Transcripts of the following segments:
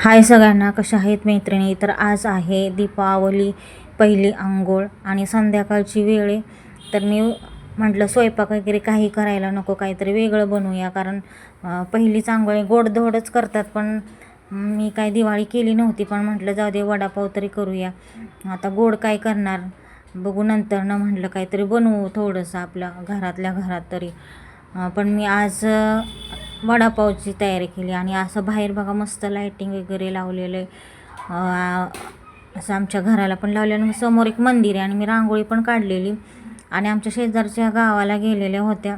हाय सगळ्यांना कशा आहेत मैत्रिणी? तर आज आहे दीपावली पहिली आंघोळ आणि संध्याकाळची वेळ. आहे तर मी म्हटलं स्वयंपाक वगैरे काही करायला नको काहीतरी वेगळं बनवूया. कारण पहिलीच आंघोळ गोडधोडच करतात. पण मी काय दिवाळी केली नव्हती पण म्हटलं जाऊ दे वडापाव तरी करूया. आता गोड काय करणार? बघू नंतर ना म्हटलं काहीतरी बनवू थोडंसं आपल्या घरातल्या घरात तरी. पण मी आज वडापावची तयारी केली आणि असं बाहेर बघा मस्त लाईटिंग वगैरे लावलेलं आहे. असं आमच्या घराला पण लावले आणि समोर एक मंदिर आहे आणि मी रांगोळी पण काढलेली. आणि आमच्या शेजारच्या गावाला गेलेल्या होत्या.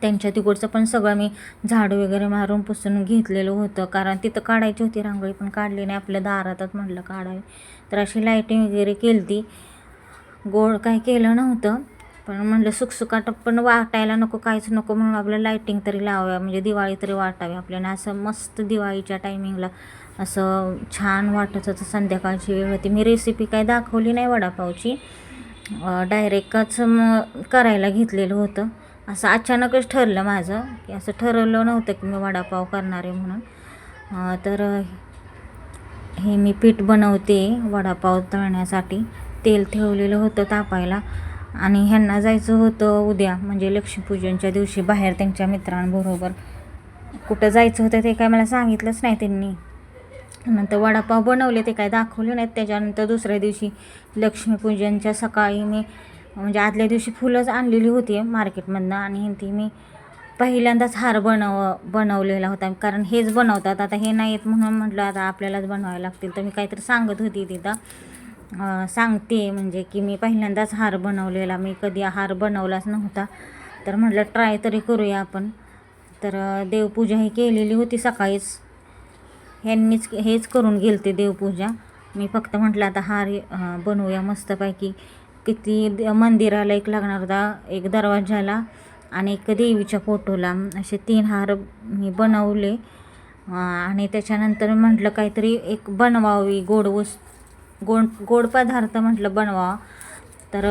त्यांच्या तिकडचं पण सगळं मी झाडू वगैरे मारून पुसून घेतलेलं होतं. कारण तिथं काढायची होती रांगोळी पण काढली नाही. आपल्या दारातच म्हटलं काढावी. तर अशी लाईटिंग वगैरे केली ती गोड काही केलं नव्हतं. पण म्हणलं सुकसुकाट पण वाटायला नको काहीच नको म्हणून आपलं लायटिंग तरी लावाव्या म्हणजे दिवाळी तरी वाटावी आपल्याला. असं मस्त दिवाळीच्या टायमिंगला असं छान वाटत होतं संध्याकाळची वेळ होती. मी रेसिपी काय दाखवली नाही वडापावची. डायरेक्टच मग करायला घेतलेलं होतं. असं अचानकच ठरलं माझं की असं ठरवलं नव्हतं की मी वडापाव करणार आहे म्हणून. तर हे मी पीठ बनवते वडापाव तळण्यासाठी. तेल ठेवलेलं होतं तापायला. आणि ह्यांना जायचं होतं उद्या म्हणजे लक्ष्मीपूजनच्या दिवशी बाहेर त्यांच्या मित्रांबरोबर. कुठं जायचं होतं ते काय मला सांगितलंच नाही त्यांनी. नंतर वडापाव बनवले ते काय दाखवले नाहीत. त्याच्यानंतर दुसऱ्या दिवशी लक्ष्मीपूजनच्या सकाळी मी म्हणजे आदल्या दिवशी फुलंच आणलेली होती मार्केटमधनं आणि ती मी पहिल्यांदाच हार बनव बनवलेला होता. कारण हेच बनवतात. आता हे नाहीत म्हणून म्हटलं आता आपल्यालाच बनवायला लागतील. तर मी काहीतरी सांगत होती तिथं. सांगते म्हणजे की मी पहिल्यांदाच हार बनवलेला. मी कधी हार बनवलाच नव्हता. तर म्हटलं ट्राय तरी करूया आपण. तर देवपूजा ही केलेली होती सकाळीच. ह्यांनीच हेच करून गेलते देवपूजा. मी फक्त म्हटलं आता हार बनवूया मस्तपैकी. किती मंदिराला एक लागणार होता एक दरवाजाला आणि एक देवीच्या फोटोला असे तीन हार मी बनवले. आणि त्याच्यानंतर म्हटलं काहीतरी एक बनवावी गोड वस्तू गोड गोड पदार्थ म्हटलं बनवा. तर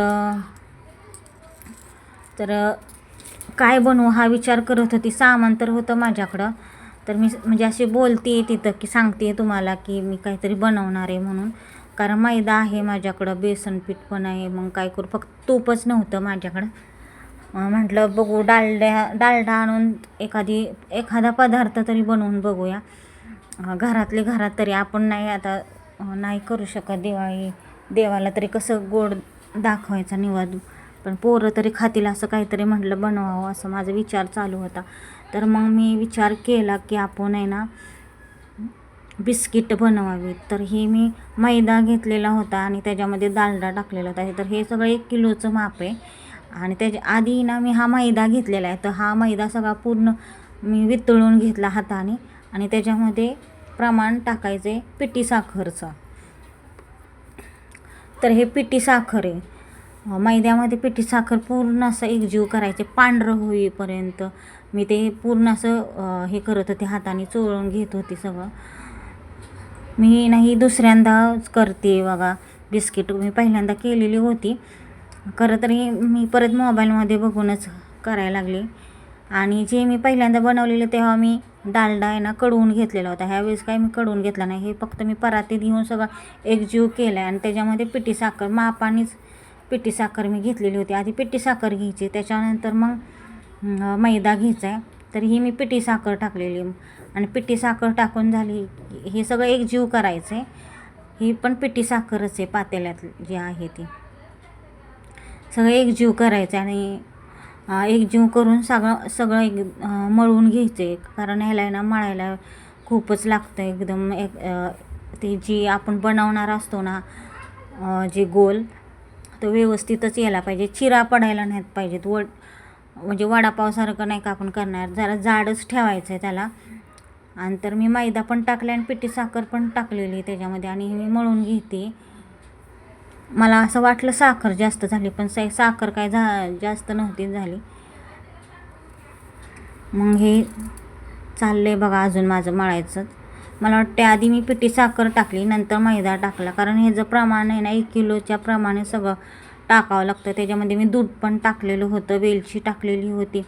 तर काय बनवू हा विचार करत होती. सामान तर होतं माझ्याकडं. तर मी म्हणजे अशी बोलते तिथं की सांगते तुम्हाला की मी काहीतरी बनवणार आहे म्हणून. कारण मैदा आहे माझ्याकडं बेसन पीठ पण आहे मग काय करू? फक्त तूपच नव्हतं माझ्याकडं. म्हटलं बघू डालड्या डालडा आणून एखादी एखादा पदार्थ तरी बनवून बघूया. घरातले घरात तरी आपण नाही आता नाही करू शकत दिवाळी. देवाला तरी कसं गोड दाखवायचा निवाद पण पोरं तरी खातील असं काहीतरी म्हटलं बनवावं असं माझा विचार चालू होता. तर मग मी विचार केला की आपण आहे ना बिस्किट बनवावी तर हे मी मैदा घेतलेला होता आणि त्याच्यामध्ये दालडा टाकलेला होता. तर हे सगळं एक किलोचं माप आहे. आणि त्याच्या आधी ना मी हा मैदा घेतलेला आहे. तर हा मैदा सगळा पूर्ण मी वितळून घेतला हाताने. आणि त्याच्यामध्ये प्रमाण टाकायचे पिठी साखरचं. तर हे पिठी साखर आहे. मैद्यामध्ये पिठी साखर पूर्ण असं एकजीव करायचे. पांढरं होईपर्यंत मी ते पूर्ण असं हे करत होते हाताने चोळून घेत होते सगळं. मी नाही दुसऱ्यांदाच करते बघा बिस्किट मी पहिल्यांदा केलेली होती. खरं तरी मी परत मोबाईलमध्ये बघूनच करायला लागले. आणि जे मी पहिल्यांदा बनवलेलं तेव्हा मी डालडा आहे ना कडवून घेतलेला होता. ह्यावेळेस काही मी कडवून घेतला नाही. हे फक्त मी परातीत घेऊन सगळं एकजीव केलं आहे आणि त्याच्यामध्ये पिठी साखर मापानेच पिठी साखर मी घेतलेली होती. आधी पिठी साखर घ्यायची. त्याच्यानंतर मग मैदा घ्यायचा आहे. तर ही मी पिठी साखर टाकलेली. आणि पिठी साखर टाकून झाली हे सगळं एकजीव करायचं आहे ही पण पिठी साखरच आहे पातेल्यात जी आहे ती. सगळं एकजीव करायचं आणि एकजीव करून सगळं सगळं एक मळून घ्यायचं आहे कारण ह्याला आहे ना मळायला खूपच लागतं एकदम एक ते जी आपण बनवणार असतो ना जे गोल तो व्यवस्थितच यायला पाहिजे. चिरा पडायला नाहीत पाहिजेत. वड म्हणजे वडापावसारखं नाही का आपण करणार. जरा जाडच ठेवायचं आहे त्याला. आणि तर मी मैदा पण टाकला आणि पिठी साखर पण टाकलेली त्याच्यामध्ये. आणि हे मी मळून घेते. मला असं वाटलं साखर जास्त झाली पण सा साखर काय झा जास्त नव्हती झाली. मग हे चाललं आहे बघा अजून माझं मळायचं. मला वाटते आधी मी पिठी साखर टाकली नंतर मैदा टाकला कारण हे प्रमाण आहे ना एक किलोच्या प्रमाणे सगळं टाकावं लागतं. त्याच्यामध्ये मी दूध पण टाकलेलं होतं वेलची टाकलेली होती.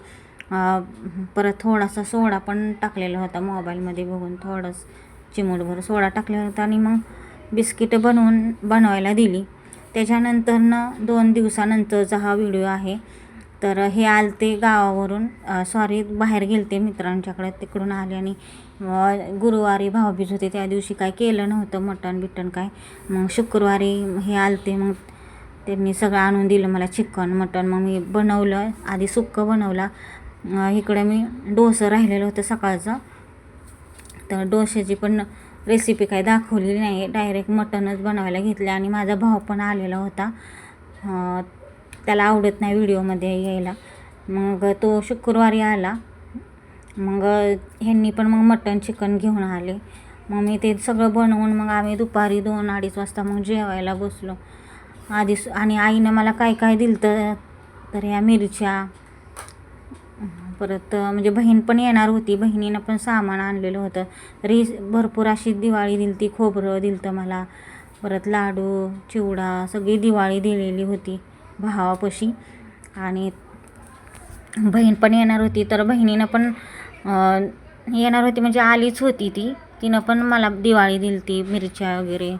परत थोडासा सोडा पण टाकलेला होता मोबाईलमध्ये बघून थोडंसं चिमूटभर सोडा टाकलेला होता आणि मग बिस्किटं बनवून बनवायला दिली. त्याच्यानंतरनं दोन दिवसानंतरचा हा व्हिडिओ आहे. तर हे आलते गावावरून. सॉरी बाहेर गेलते मित्रांच्याकडे. तिकडून आले आणि गुरुवारी भाऊबीज होते. त्या दिवशी काय केलं नव्हतं मटण बिटन काय. मग शुक्रवारी हे आलते. मग त्यांनी सगळं आणून दिलं मला चिकन मटण. मग मी बनवलं. आधी सुक्कं बनवला. इकडं मी डोसं राहिलेलं होतं सकाळचं. तर डोश्याची पण रेसिपी काही दाखवलेली नाही डायरेक्ट मटनच बनवायला घेतले आणि माझा भाऊ पण आलेला होता. त्याला आवडत नाही व्हिडिओमध्ये यायला. मग तो शुक्रवारी आला. मग ह्यांनी पण मग मटन चिकन घेऊन आले. मग मी ते सगळं बनवून मग आम्ही दुपारी दोन अडीच वाजता मग जेवायला बसलो. आधी आणि आईनं मला काय काय दिलं तर तर ह्या मिरच्या परत म्हणजे बहीण पण येणार होती. बहिणीनं पण सामान आणलेलं होतं. तरी भरपूर अशी दिवाळी दिली ती खोबरं दिलं तर मला. परत लाडू चिवडा सगळी दिवाळी दिलेली होती भावापाशी. आणि बहीण पण येणार होती. तर बहिणीनं पण येणार होती. म्हणजे आलीच होती ती. तिनं पण मला दिवाळी दिली ती मिरच्या वगैरे.